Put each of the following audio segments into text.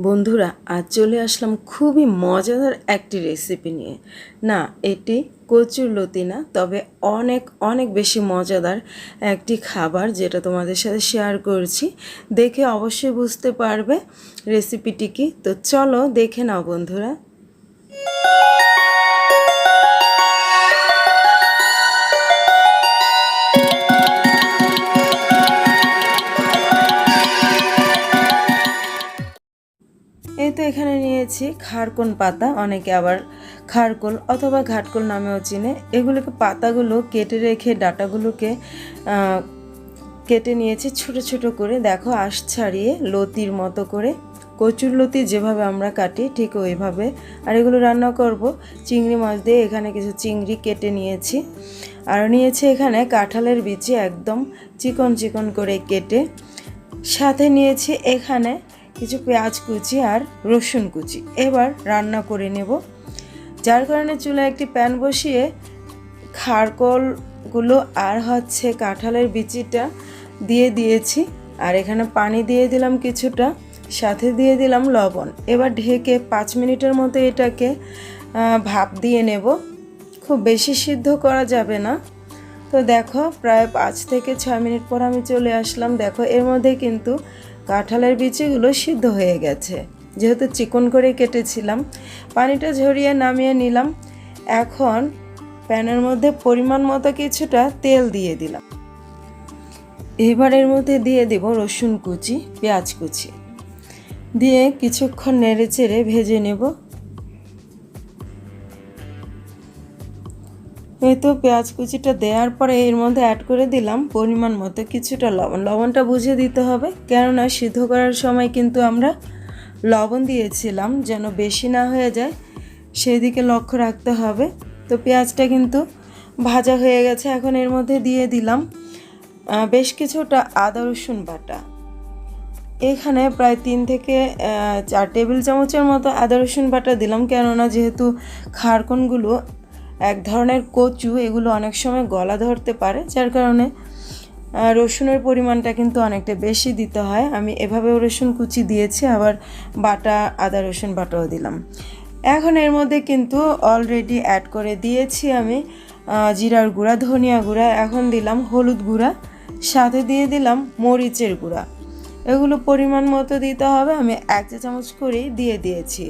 বন্ধুরা, আজ চলে আসলাম খুবই মজাদার একটি রেসিপি নিয়ে। না, এটি কচুর লতি না, তবে অনেক অনেক বেশি মজাদার একটি খাবার যেটা তোমাদের সাথে শেয়ার করছি। দেখে অবশ্যই বুঝতে পারবে রেসিপিটি কি। তো চলো দেখে নাও বন্ধুরা। এখানে নিয়েছি খারকোন পাতা, অনেকে আবার খারকোল অথবা ঘাটকোল নামেও চিনে। এগুলোকে পাতাগুলো কেটে রেখে ডাটাগুলোকে কেটে নিয়েছি ছোট ছোট করে। দেখো, আঁশ ছাড়িয়ে লতির মতো করে। কচুর লতি যেভাবে আমরা কাটি, ঠিক ওইভাবে। আর এগুলো রান্না করব। চিংড়ি মাছ দিয়ে এখানে কিছু চিংড়ি কেটে নিয়েছি। আর নিয়েছি এখানে কাঁঠালের বিচি একদম চিকন চিকন করে কেটে। সাথে নিয়েছি এখানে কিছু পেঁয়াজ কুচি আর রসুন কুচি। এবার রান্না করে নেব। যার কারণে চুলায় একটি প্যান বসিয়ে খারকলগুলো আর হচ্ছে কাঁঠালের বিচিটা দিয়ে দিয়েছি। আর এখানে পানি দিয়ে দিলাম কিছুটা, সাথে দিয়ে দিলাম লবণ। এবার ঢেকে পাঁচ মিনিটের মতো এটাকে ভাপ দিয়ে নেব। খুব বেশি সিদ্ধ করা যাবে না। তো দেখো, প্রায় পাঁচ থেকে ছয় মিনিট পর আমি চলে আসলাম। দেখো, এর মধ্যে কিন্তু কাঁঠালের বিচিগুলো সিদ্ধ হয়ে গেছে। যেহেতু চিকন করে কেটেছিলাম, পানিটা ঝরিয়ে নামিয়ে নিলাম। এখন প্যানের মধ্যে পরিমাণ মতো কিছুটা তেল দিয়ে দিলাম। এবারের মধ্যে দিয়ে দেব রসুন কুচি, পেঁয়াজ কুচি। দিয়ে কিছুক্ষণ নেড়ে চেড়ে ভেজে নেব। তো পেঁয়াজ কুচিটা দেওয়ার পরে এর মধ্যে অ্যাড করে দিলাম। পরিমাণ মতো কিছুটা লবণ। লবণটা বুঝে দিতে হবে, কেননা সিদ্ধ করার সময় কিন্তু আমরা লবণ দিয়েছিলাম যেন বেশি না হয়ে যায়। সেদিকে লক্ষ্য রাখতে হবে। তো পেঁয়াজটা কিন্তু ভাজা হয়ে গেছে, এখন এর মধ্যে দিয়ে দিলাম বেশ কিছুটা আদা, রসুন বাটা। এখানে প্রায় তিন থেকে চার টেবিল চামচের মতো আদা, রসুন বাটা দিলাম, কেননা যেহেতু খারকনগুলো এক ধরনের কচু এগুলো অনেক সময় গলা ধরতে পারে, যার কারণে রসুনের পরিমাণটা কিন্তু অনেকটা বেশি দিতে হয়। আমি এভাবেও রসুন কুচি দিয়েছি, আবার বাটা, আদা, রসুন বাটাও দিলাম। এখন এর মধ্যে কিন্তু অলরেডি অ্যাড করে দিয়েছি আমি জিরার গুঁড়া, ধনিয়া গুঁড়া, এখন দিলাম হলুদ গুঁড়া, সাথে দিয়ে দিলাম মরিচের গুঁড়া। এগুলো পরিমাণ মতো দিতে হবে, আমি এক চা চামচ করেই দিয়ে দিয়েছি।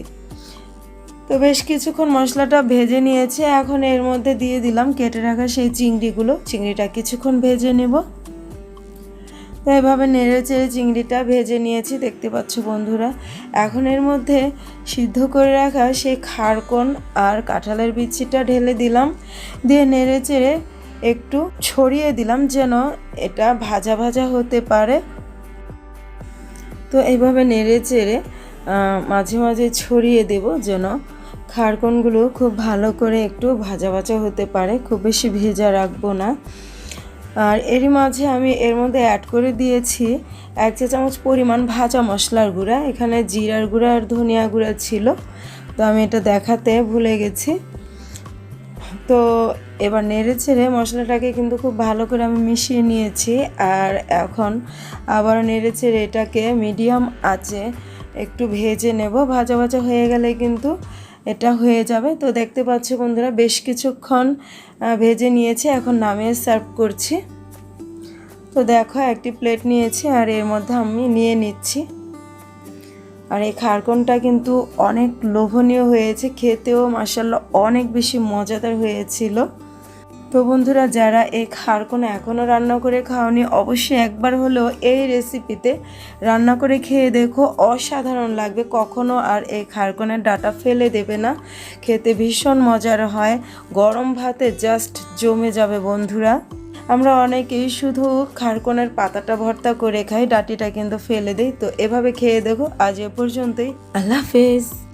তো বেশ কিছুক্ষণ মশলাটা ভেজে নিয়েছে। এখন এর মধ্যে দিয়ে দিলাম কেটে রাখা সেই চিংড়িগুলো। চিংড়িটা কিছুক্ষণ ভেজে নেব। তো এভাবে নেড়ে চেড়ে চিংড়িটা ভেজে নিয়েছি, দেখতে পাচ্ছ বন্ধুরা। এখন এর মধ্যে সিদ্ধ করে রাখা সেই খারকন আর কাঁঠালের বিচিটা ঢেলে দিলাম। দিয়ে নেড়ে চেড়ে একটু ছড়িয়ে দিলাম যেন এটা ভাজা ভাজা হতে পারে। তো এইভাবে নেড়ে চেড়ে মাঝে মাঝে ছড়িয়ে দেব যেন খারকনগুলো খুব ভালো করে একটু ভাজা ভাজা হতে পারে, খুব বেশি ভেজা রাখব না। আর এরই মাঝে আমি এর মধ্যে অ্যাড করে দিয়েছি এক চা চামচ পরিমাণ ভাজা মশলার গুঁড়া। এখানে জিরার গুঁড়া আর ধনিয়া গুঁড়া ছিল, তো আমি এটা দেখাতে ভুলে গেছি। তো এবার নেড়ে ছেড়ে মশলাটাকে কিন্তু খুব ভালো করে আমি মিশিয়ে নিয়েছি, আর এখন আবার নেড়ে ছেড়ে এটাকে মিডিয়াম আঁচে একটু ভেজে নেব। ভাজা ভাজা হয়ে গেলে কিন্তু এটা হয়ে যাবে। তো দেখতে পাচ্ছ বন্ধুরা, বেশ কিছুক্ষণ ভেজে নিয়েছি, এখন নামিয়ে সার্ভ করছি। তো দেখো, একটি প্লেট নিয়েছি, আর এর মধ্যে আমি নিয়ে নিচ্ছি। আর এই খারকনটা কিন্তু অনেক লোভনীয় হয়েছে, খেতেও মাসাল্লাহ অনেক বেশি মজাদার হয়েছিল। তো বন্ধুরা, যারা এই খারকন এখনও রান্না করে খাওনি, অবশ্যই একবার হলেও এই রেসিপিতে রান্না করে খেয়ে দেখো। অসাধারণ লাগবে, কখনো আর এই খারকনের ডাটা ফেলে দেবে না। খেতে ভীষণ মজার হয়, গরম ভাতে জাস্ট জমে যাবে বন্ধুরা। আমরা অনেকেই শুধু খারকনের পাতাটা ভর্তা করে খাই, ডাটিটা কিন্তু ফেলে দিই। তো এভাবে খেয়ে দেখো, আজ এ পর্যন্তই। আল্লাহ হাফেজ।